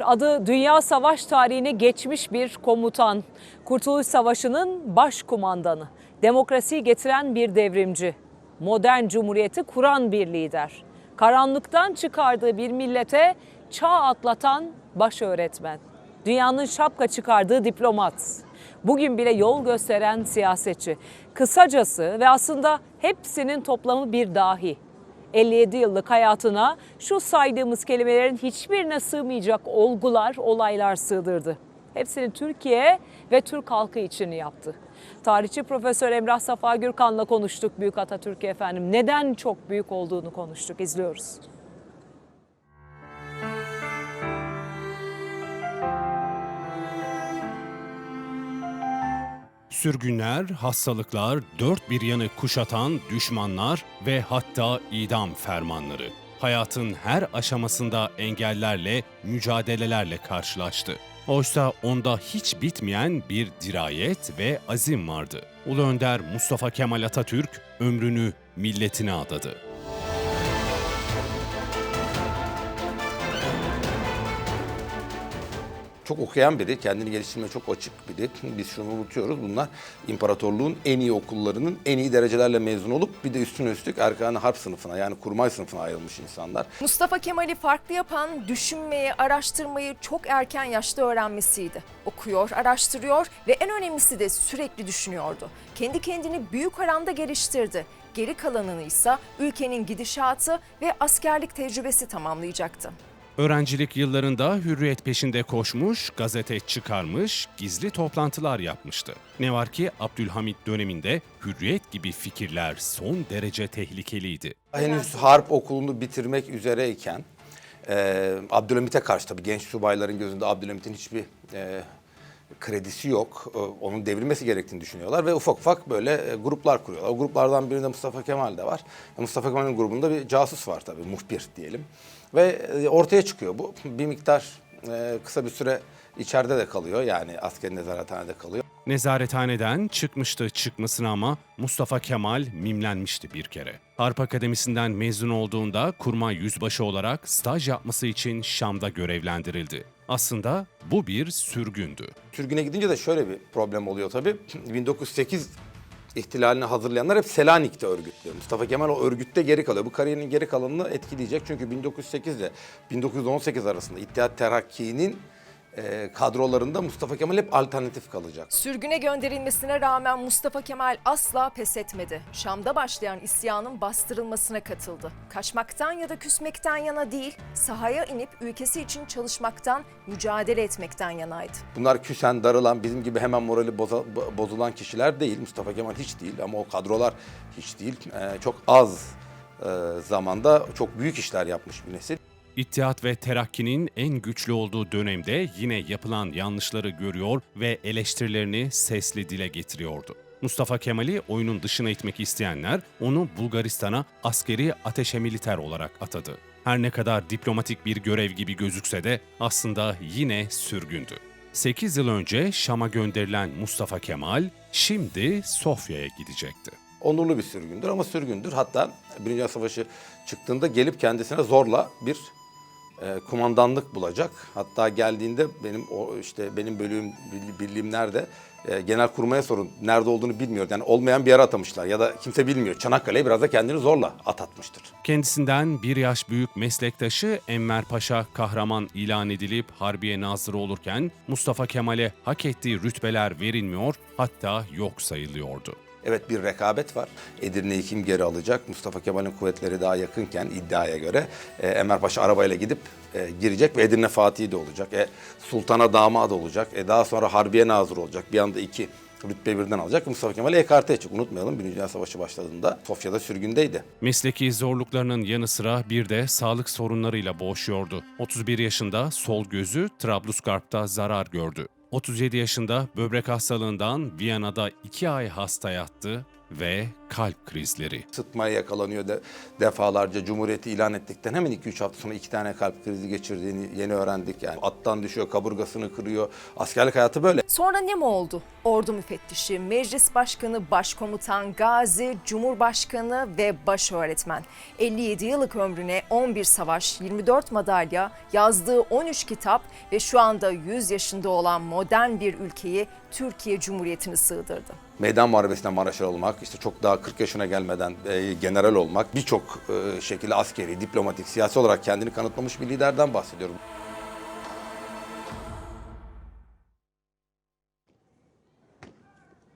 Adı dünya savaş tarihine geçmiş bir komutan. Kurtuluş Savaşı'nın başkumandanı. Demokrasiyi getiren bir devrimci. Modern cumhuriyeti kuran bir lider. Karanlıktan çıkardığı bir millete çağ atlatan baş öğretmen. Dünyanın şapka çıkardığı diplomat. Bugün bile yol gösteren siyasetçi. Kısacası ve aslında hepsinin toplamı bir dahi. 57 yıllık hayatına şu saydığımız kelimelerin hiçbirine sığmayacak olgular, olaylar sığdırdı. Hepsini Türkiye ve Türk halkı için yaptı. Tarihçi Profesör Emrah Safa Gürkan'la konuştuk Büyük Atatürk'ü efendim. Neden çok büyük olduğunu konuştuk. İzliyoruz. Sürgünler, hastalıklar, dört bir yanı kuşatan düşmanlar ve hatta idam fermanları. Hayatın her aşamasında engellerle, mücadelelerle karşılaştı. Oysa onda hiç bitmeyen bir dirayet ve azim vardı. Ulu Önder Mustafa Kemal Atatürk ömrünü milletine adadı. Çok okuyan biri, kendini geliştirmeye çok açık biri. Biz şunu unutuyoruz. Bunlar imparatorluğun en iyi okullarının en iyi derecelerle mezun olup bir de üstüne üstlük erkan harp sınıfına yani kurmay sınıfına ayrılmış insanlar. Mustafa Kemal'i farklı yapan düşünmeyi, araştırmayı çok erken yaşta öğrenmesiydi. Okuyor, araştırıyor ve en önemlisi de sürekli düşünüyordu. Kendi kendini büyük oranda geliştirdi. Geri kalanını ise ülkenin gidişatı ve askerlik tecrübesi tamamlayacaktı. Öğrencilik yıllarında hürriyet peşinde koşmuş, gazete çıkarmış, gizli toplantılar yapmıştı. Ne var ki Abdülhamit döneminde hürriyet gibi fikirler son derece tehlikeliydi. Henüz harp okulunu bitirmek üzereyken e, Abdülhamit'e karşı tabii genç subayların gözünde Abdülhamit'in hiçbir e, kredisi yok. E, onun devrilmesi gerektiğini düşünüyorlar ve ufak ufak böyle e, gruplar kuruyorlar. O gruplardan birinde Mustafa Kemal de var. E, Mustafa Kemal'in grubunda bir casus var tabii, muhbir diyelim. Ve e, ortaya çıkıyor bu. Bir miktar kısa bir süre içeride de kalıyor. Yani askeri nezarethanede kalıyor. Nezarethaneden çıkmıştı çıkmasına ama Mustafa Kemal mimlenmişti bir kere. Harp Akademisi'nden mezun olduğunda kurmay yüzbaşı olarak staj yapması için Şam'da görevlendirildi. Aslında bu bir sürgündü. Sürgüne gidince de şöyle bir problem oluyor tabii. 1908 ihtilalini hazırlayanlar hep Selanik'te örgütlüyor. Mustafa Kemal o örgütte geri kalıyor. Bu kariyerinin geri kalanını etkileyecek. Çünkü 1908 ile 1918 arasında İttihat Terakki'nin e, kadrolarında Mustafa Kemal hep alternatif kalacak. Sürgüne gönderilmesine rağmen Mustafa Kemal asla pes etmedi. Şam'da başlayan isyanın bastırılmasına katıldı. Kaçmaktan ya da küsmekten yana değil, sahaya inip ülkesi için çalışmaktan, mücadele etmekten yanaydı. Bunlar küsen, darılan, bizim gibi hemen morali boza- bo- bozulan kişiler değil. Mustafa Kemal hiç değil ama o kadrolar hiç değil. E, çok az e, zamanda çok büyük işler yapmış bir nesil. İttihat ve Terakki'nin en güçlü olduğu dönemde yine yapılan yanlışları görüyor ve eleştirilerini sesli dile getiriyordu. Mustafa Kemal'i oyunun dışına itmek isteyenler onu Bulgaristan'a askeri ateşe militer olarak atadı. Her ne kadar diplomatik bir görev gibi gözükse de aslında yine sürgündü. 8 yıl önce Şam'a gönderilen Mustafa Kemal şimdi Sofya'ya gidecekti. onurlu bir sürgündür ama sürgündür. Hatta Birinci Dünya Savaşı çıktığında gelip kendisine zorla bir e, kumandanlık bulacak. Hatta geldiğinde benim o işte benim bölüğüm birli- birliğim nerede? E, genel kurmaya sorun. Nerede olduğunu bilmiyor. Yani olmayan bir yere atamışlar ya da kimse bilmiyor. Çanakkale'ye biraz da kendini zorla atatmıştır. Kendisinden bir yaş büyük meslektaşı Enver Paşa kahraman ilan edilip Harbiye Nazırı olurken Mustafa Kemal'e hak ettiği rütbeler verilmiyor hatta yok sayılıyordu. Evet bir rekabet var. Edirne'yi kim geri alacak? Mustafa Kemal'in kuvvetleri daha yakınken iddiaya göre e, Enver Paşa arabayla gidip e, girecek ve Edirne Fatih'i de olacak. E, Sultan'a damat olacak. E, daha sonra Harbiye Nazırı olacak. Bir anda iki rütbe birden alacak. Mustafa Kemal'i ekarte edecek. Unutmayalım Birinci Dünya Savaşı başladığında Sofya'da sürgündeydi. Mesleki zorluklarının yanı sıra bir de sağlık sorunlarıyla boğuşuyordu. 31 yaşında sol gözü Trablusgarp'ta zarar gördü. 37 yaşında böbrek hastalığından Viyana'da 2 ay hasta yattı ve kalp krizleri. Sıtmaya yakalanıyor de, defalarca Cumhuriyeti ilan ettikten hemen 2-3 hafta sonra iki tane kalp krizi geçirdiğini yeni öğrendik. Yani attan düşüyor, kaburgasını kırıyor. Askerlik hayatı böyle. Sonra ne mi oldu? Ordu müfettişi, meclis başkanı, başkomutan, gazi, cumhurbaşkanı ve baş öğretmen. 57 yıllık ömrüne 11 savaş, 24 madalya, yazdığı 13 kitap ve şu anda 100 yaşında olan modern bir ülkeyi Türkiye Cumhuriyeti'ni sığdırdı. Meydan Muharebesi'nde Maraşal olmak, işte çok daha 40 yaşına gelmeden e, general olmak, birçok e, şekilde askeri, diplomatik, siyasi olarak kendini kanıtlamış bir liderden bahsediyorum.